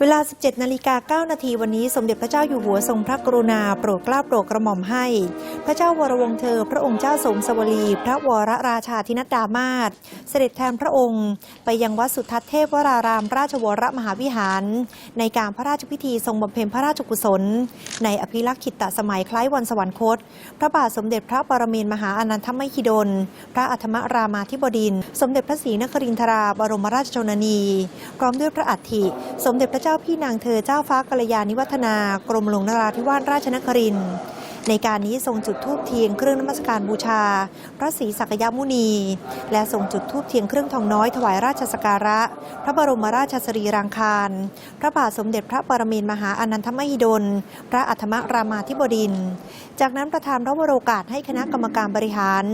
เวลา 17 นาฬิกา 9 นาทีวันนี้สมเด็จพระเจ้าอยู่หัวทรงพระกรุณาโปรดเกล้าโปรดกระหม่อมให้ พระเจ้าวรวงเธอ พระองค์เจ้าสมสวลี พระวรราชาธินัดดามาศเสด็จแทนพระองค์ ไปยังวัดสุทัศน์เทพวราราม ราชวรมหาวิหาร ในการพระราชพิธีทรงบำเพ็ญพระราชกุศล ในอภิรักษ์ขิตสมัยคล้ายวันสวรรคต พระบาทสมเด็จพระปรมินมหาอนันทมหิดล พระอัฐมรามาธิบดิน สมเด็จพระศรีนครินทราบรมราชชนนี พร้อมด้วยพระอัฐิ สมเด็จพระจ้าพี่นางเธอเจ้าฟ้ากัลยาณิวัฒนากรมหลวงนราธิวาสราชนครินทร์ ในการนี้ทรงจุดธูปเทียนเครื่องนมัสการบูชา พระศรีสักยมุนี และทรงจุดธูปเทียนเครื่องทองน้อยถวายราชสการะ พระบรมราชสรีรางคารพระบาทสมเด็จพระปรมินทรมหาอนันทมหิดล พระอัฐมรามาธิบดิน จากนั้นประธานพระวโรกาสให้คณะกรรมการบริหาร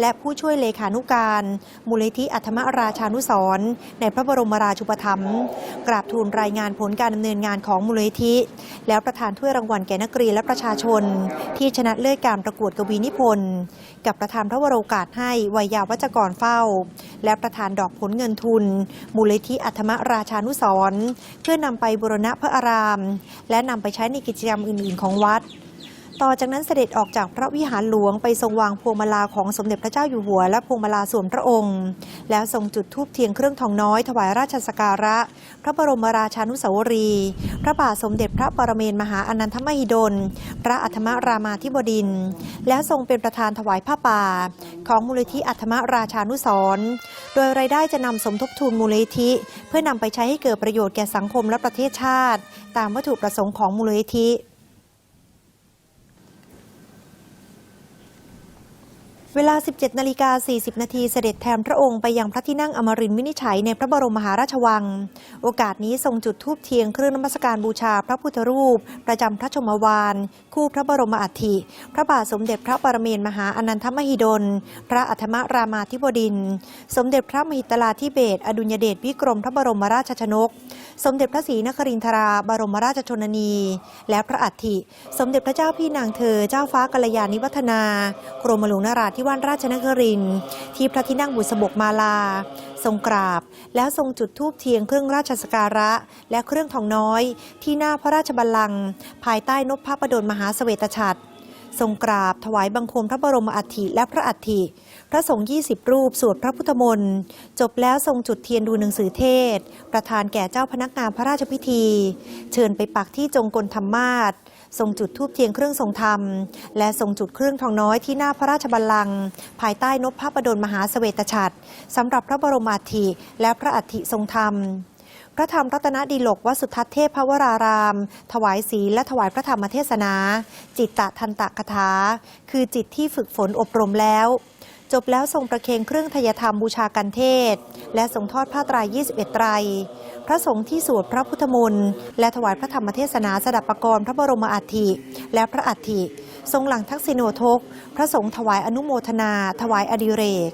และผู้ช่วยเลขานุการ มูลนิธิอัฐมราชานุสรในพระบรมราชูปถัมภ์กราบทูลรายงานผลการดำเนินงานของมูลนิธิ แล้วประธานถ้วยรางวัลแก่นักเรียนและประชาชนที่ชนะเลิศการประกวดกวีนิพนธ์กับประธานพระวโรกาสให้วัยยาวัจกรเฝ้า และประธานดอกผลเงินทุน มูลนิธิอัธมราชานุสรเพื่อนำไปบูรณะพระอาราม และนำไปใช้ในกิจกรรมอื่น ๆ ของวัด ต่อจากนั้นเสด็จออกจากพระวิหารหลวงไปทรงวางพวงมาลาของสมเด็จพระเจ้าอยู่หัว และพวงมาลาส่วนพระองค์ แล้วทรงจุดธูปเทียนเครื่องทองน้อยถวายราชสการะ พระบรมราชานุสาวรี พระบาทสมเด็จพระปรเมนมหาอนันทมหิดล พระอัฐมรามาธิบดิน แล้วทรงเป็นประธานถวายผ้าป่า ของมูลนิธิอัฐมราชานุสรโดยรายได้จะนำสมทบทุนมูลนิธิ เพื่อนำไปใช้ให้เกิดประโยชน์แก่สังคมและประเทศชาติ ตามวัตถุประสงค์ของมูลนิธิ เวลา 17 นาฬิกา 40 นาทีเสด็จแทนพระองค์ไปยังพระที่นั่งอมรินทร์วินิจฉัยในพระบรมมหาราชวัง โอกาสนี้ทรงจุดธูปเทียนเครื่องนมัสการบูชาพระพุทธรูป ประจำพระชมวาน คู่พระบรมอัฐิ พระบาทสมเด็จพระปรเมนมหาอนันทมหิดล พระอัฐมรามาธิบดิน สมเด็จพระมหิตลาธิเบศอดุลยเดชวิกรมพระบรมราชชนก สมเด็จพระศรีนครินทราบรมราชชนนี และพระอัฐิ สมเด็จพระเจ้าพี่นางเธอเจ้าฟ้ากัลยาณิวัฒนากรมหลวงนราธิวาสราชนครินทร์ที่พระที่นั่งบุษบกมาลา ทรงกราบ แล้วทรงจุดธูปเทียนเครื่องราชสการะ และเครื่องทองน้อย ที่หน้าพระราชบัลลังก์ภายใต้นพพระประดลมหาเสวตฉัตร ทรงกราบถวายบังคมพระบรมอัฐิและพระอัฐิพระสงฆ์20 รูป สวดพระพุทธมนต์จบแล้วทรงจุดเทียนดูหนังสือเทศ ประธานแก่เจ้าพนักงานพระราชพิธี เชิญไปปักที่จงกลธรรมาศทรงจุดทูบเทียนเครื่องทรงธรรม และทรงจุดเครื่องทองน้อยที่หน้าพระราชบัลลังก์ภายใต้นพพระประดลมหาเสวตฉัตรสำหรับพระบรมอัฐิและพระอัฐิทรงธรรม พระธรรมรัตนดีลกวัดสุทัศเทพพระวราราม ถวายศีลและถวายพระธรรมเทศนา จิตตะทันตะคถา คือจิตที่ฝึกฝนอบรมแล้ว จบแล้วทรงประเคนเครื่องทยธรรมบูชากันเทศ และทรงทอดผ้าตราย 21 ไตร พระสงฆ์ที่สวดพระพุทธมนต์และถวายพระธรรมเทศนาสดับประกรณ์พระบรมอัฐิและพระอัฐิทรงหลังทักษิโนทก พระสงฆ์ถวายอนุโมทนา ถวายอดิเรก